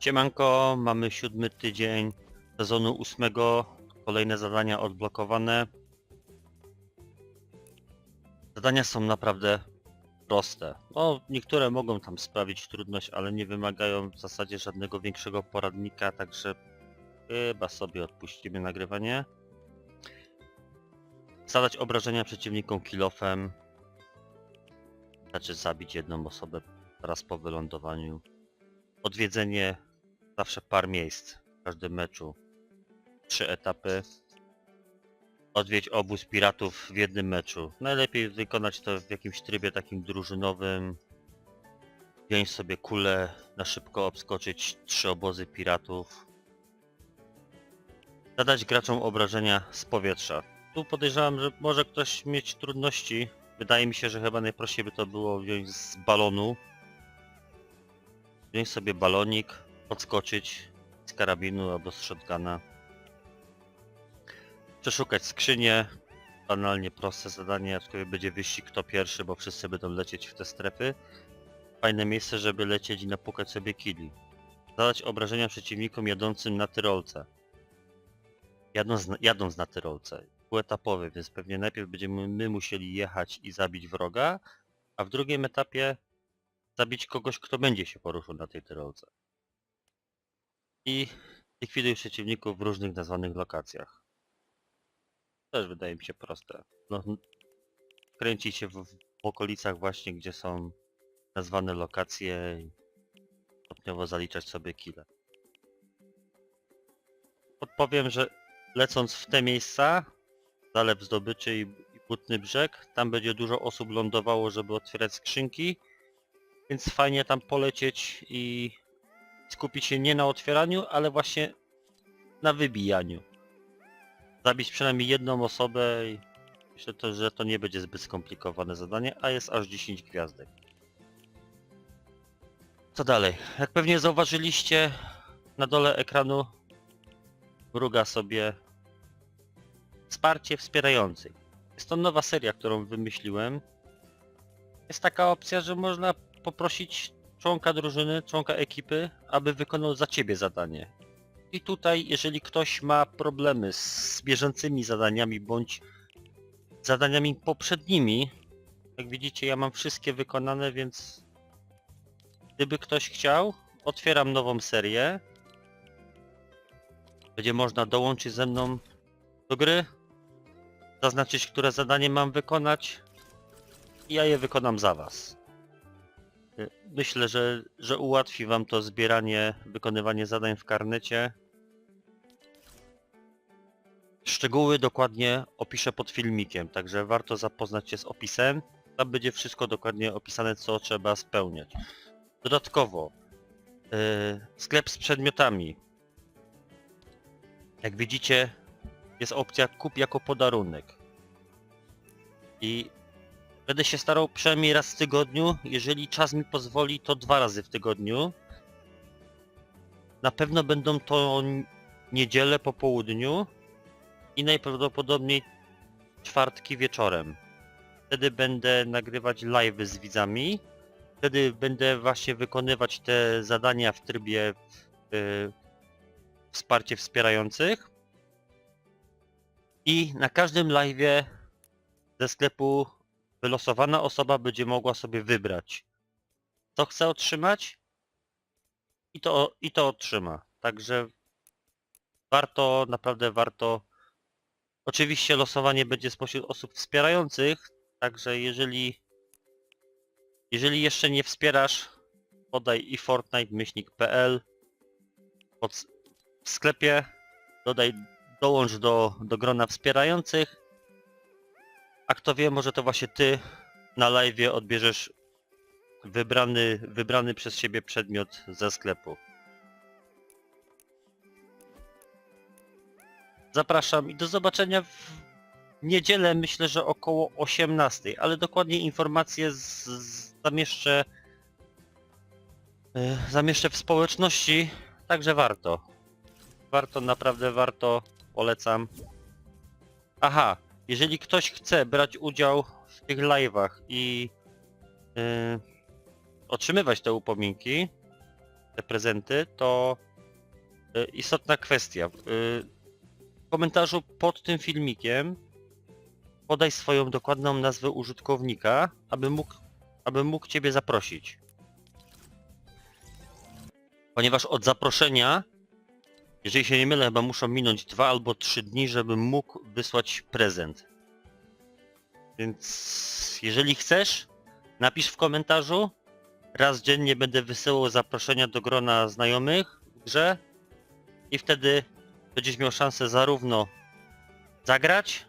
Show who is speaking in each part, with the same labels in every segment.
Speaker 1: Siemanko, mamy siódmy tydzień sezonu ósmego. Kolejne zadania odblokowane. Zadania są naprawdę proste. No, niektóre mogą tam sprawić trudność, ale nie wymagają w zasadzie żadnego większego poradnika, także chyba sobie odpuścimy nagrywanie. Zadać obrażenia przeciwnikom kilofem. Znaczy zabić jedną osobę raz po wylądowaniu. Odwiedzenie zawsze par miejsc w każdym meczu. Trzy etapy. Odwiedź obóz piratów w jednym meczu. Najlepiej wykonać to w jakimś trybie takim drużynowym. Wziąć sobie kulę, na szybko obskoczyć trzy obozy piratów. Zadać graczom obrażenia z powietrza. Tu podejrzewam, że może ktoś mieć trudności. Wydaje mi się, że chyba najprościej by to było wziąć z balonu. Wziąć sobie balonik, podskoczyć z karabinu albo z shotguna. Przeszukać skrzynię. Banalnie proste zadanie, aczkolwiek będzie wyścig kto pierwszy, bo wszyscy będą lecieć w te strefy. Fajne miejsce, żeby lecieć i napukać sobie kili. Zadać obrażenia przeciwnikom jadącym na tyrolce. Jadąc, jadąc na tyrolce. Półetapowy, więc pewnie najpierw będziemy my musieli jechać i zabić wroga, a w drugim etapie zabić kogoś, kto będzie się poruszał na tej tyrolce. I likwiduj przeciwników w różnych nazwanych lokacjach. Też wydaje mi się proste. No, kręci się w, w okolicach właśnie, gdzie są nazwane lokacje i stopniowo zaliczać sobie kile. Podpowiem, że lecąc w te miejsca, Zalew Zdobyczy i, i Butny Brzeg, tam będzie dużo osób lądowało, żeby otwierać skrzynki, więc fajnie tam polecieć i skupić się nie na otwieraniu, ale właśnie na wybijaniu. Zabić przynajmniej jedną osobę i myślę, to, że to nie będzie zbyt skomplikowane zadanie, a jest aż 10 gwiazdek. Co dalej? Jak pewnie zauważyliście, na dole ekranu mruga sobie wsparcie wspierających. Jest to nowa seria, którą wymyśliłem. Jest taka opcja, że można poprosić członka drużyny, członka ekipy, aby wykonał za ciebie zadanie. I tutaj, jeżeli ktoś ma problemy z bieżącymi zadaniami bądź zadaniami poprzednimi, jak widzicie, ja mam wszystkie wykonane, więc gdyby ktoś chciał, otwieram nową serię. Będzie można dołączyć ze mną do gry, zaznaczyć, które zadanie mam wykonać i ja je wykonam za was. Myślę, że, że ułatwi wam to zbieranie, wykonywanie zadań w karnecie. Szczegóły dokładnie opiszę pod filmikiem, także warto zapoznać się z opisem. Tam będzie wszystko dokładnie opisane, co trzeba spełniać. Dodatkowo, yy, sklep z przedmiotami. Jak widzicie, jest opcja kup jako podarunek. I będę się starał przynajmniej raz w tygodniu, jeżeli czas mi pozwoli, to dwa razy w tygodniu. Na pewno będą to niedzielę po południu i najprawdopodobniej czwartki wieczorem. Wtedy będę nagrywać live z widzami. Wtedy będę właśnie wykonywać te zadania w trybie y, wsparcie wspierających. I na każdym live ze sklepu wylosowana osoba będzie mogła sobie wybrać, co chce otrzymać i to, i to otrzyma. Także warto, naprawdę warto. Oczywiście losowanie będzie spośród osób wspierających, także jeżeli jeżeli jeszcze nie wspierasz, podaj i fortnite-pl pod, w sklepie, dodaj, dołącz do, do grona wspierających a kto wie, może to właśnie ty na live odbierzesz wybrany, wybrany przez siebie przedmiot ze sklepu. Zapraszam i do zobaczenia w niedzielę, myślę, że około 18, ale dokładnie informacje zamieszczę, y, zamieszczę w społeczności, także warto. Warto, naprawdę warto, polecam. Aha, jeżeli ktoś chce brać udział w tych live'ach i yy, otrzymywać te upominki, te prezenty, to y, istotna kwestia. Y, W komentarzu pod tym filmikiem podaj swoją dokładną nazwę użytkownika, aby mógł, aby mógł Ciebie zaprosić. Ponieważ od zaproszenia, jeżeli się nie mylę, chyba muszą minąć dwa albo trzy dni, żebym mógł wysłać prezent. Więc jeżeli chcesz, napisz w komentarzu. Raz dziennie będę wysyłał zaproszenia do grona znajomych w grze i wtedy będziesz miał szansę zarówno zagrać,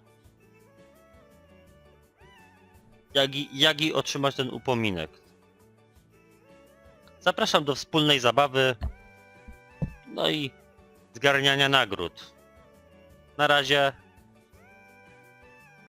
Speaker 1: jak i, jak i otrzymać ten upominek. Zapraszam do wspólnej zabawy, no i zgarniania nagród. Na razie